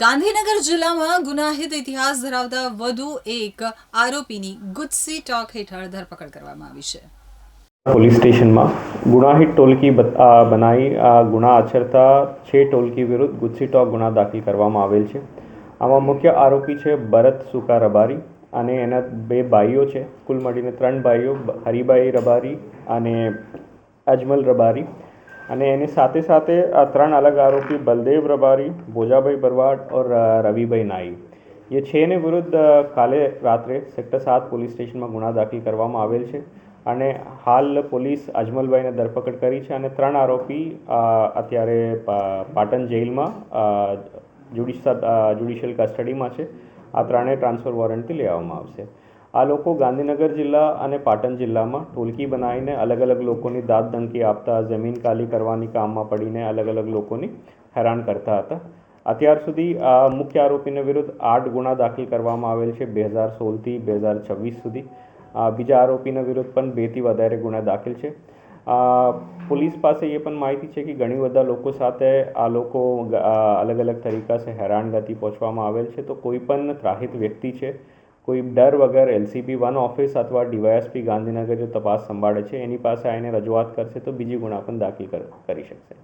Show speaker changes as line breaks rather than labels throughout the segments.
ગાંધીનગર જિલ્લામાં ગુનાહિત ઇતિહાસ ધરાવતા વધુ એક આરોપીની ગુજસી ટોક હેઠળ ધરપકડ કરવામાં આવી છે.
પોલીસ સ્ટેશનમાં ગુનાહિત ટોલકી બનાવી ગુના આચરતા છે ટોલકી વિરુદ્ધ ગુસ્સી ટોક ગુના દાખલ કરવામાં આવેલ છે. આમાં મુખ્ય આરોપી છે ભરત સુકા રબારી અને એના બે ભાઈઓ છે. કુલ મળીને ત્રણ ભાઈઓ હરિભાઈ રબારી અને અજમલ રબારી. અને એની સાથે સાથે આ ત્રણ અલગ આરોપી બલદેવ રબારી ભોજાભાઈ બરવાડ ઓર રવિભાઈ નાઈ. એ છેને વિરુદ્ધ કાલે રાત્રે સેક્ટર સાત પોલીસ સ્ટેશનમાં ગુના દાખલ કરવામાં આવેલ છે અને હાલ પોલીસ અજમલભાઈને ધરપકડ કરી છે અને ત્રણ આરોપી અત્યારે પાટણ જેલમાં જ્યુડિશિયલ કસ્ટડીમાં છે. આ ત્રણેય ટ્રાન્સફર વોરંટથી લેવામાં આવશે. આ લોકો ગાંધીનગર જિલ્લા અને પાટણ જિલ્લામાં ટોલકી બનાવીને અલગ અલગ લોકોની દાદ ધમકી આપતા, જમીન ખાલી કરવાની કામમાં પડીને અલગ અલગ લોકોની હેરાન કરતા હતા. અત્યાર સુધી આ મુખ્ય આરોપીને વિરુદ્ધ આઠ ગુના દાખલ કરવામાં આવેલ છે, બે હજાર સોળથી બે હજાર છવ્વીસ સુધી. બીજા આરોપીના વિરુદ્ધ પણ બેથી વધારે ગુના દાખલ છે. પોલીસ પાસે એ પણ માહિતી છે કે ઘણી બધા લોકો સાથે આ લોકો અલગ અલગ તરીકા સે હેરાનગતિ પહોંચવામાં આવેલ છે. તો કોઈ પણ ત્રાહિત વ્યક્તિ છે કોઈ ડર વગર એલસીબી વન ઓફિસ અથવા ડીવાયએસપી ગાંધીનગર જો તપાસ સંભાળે છે એની પાસે આવીને રજૂઆત કરશે તો બીજી ગુના પણ દાખલ કરી શકશે.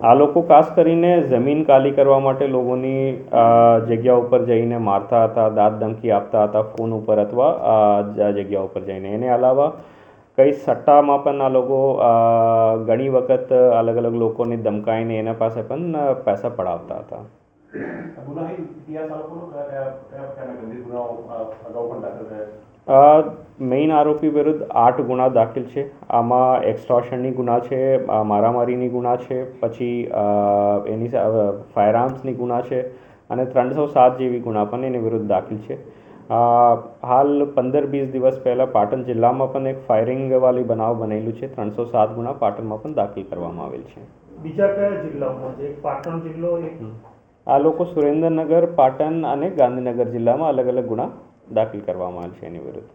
આ
લોકો ખાસ કરીને જમીન ખાલી કરવા માટે લોકોની જગ્યા ઉપર જઈને મારતા હતા દાંત ધમકી આપતા હતા ફોન ઉપર અથવા જગ્યા ઉપર જઈને. એને અલાવા કઈ સટ્ટામાં પણ આ લોકો ઘણી વખત અલગ અલગ લોકોને ધમકાઈને એના પાસે પણ પૈસા પડાવતા હતા? મેઇન આરોપી વિરુદ્ધ આઠ ગુના દાખલ છે. આમાં એક્સ્ટોર્શનની ગુના છે મારામારીની ગુના છે પછી એની ફાયર આર્મ્સની ગુના છે અને ત્રણસો સાત જેવી ગુના પણ એની વિરુદ્ધ દાખલ છે. હાલ પંદર વીસ દિવસ પહેલાં પાટણ જિલ્લામાં પણ એક ફાયરિંગવાળી બનાવ બનેલું છે. ત્રણસો સાત ગુના પાટણમાં પણ દાખલ કરવામાં આવેલ છે.
બીજા કયા જિલ્લાઓમાં છે? પાટણ જિલ્લો
આ લોકો સુરેન્દ્રનગર પાટણ અને ગાંધીનગર જિલ્લામાં અલગ અલગ ગુના દાખલ કરવામાં આવેલ છે એની વિરુદ્ધ.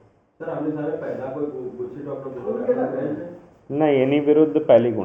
નહીં એની વિરુદ્ધ પહેલી ગુના.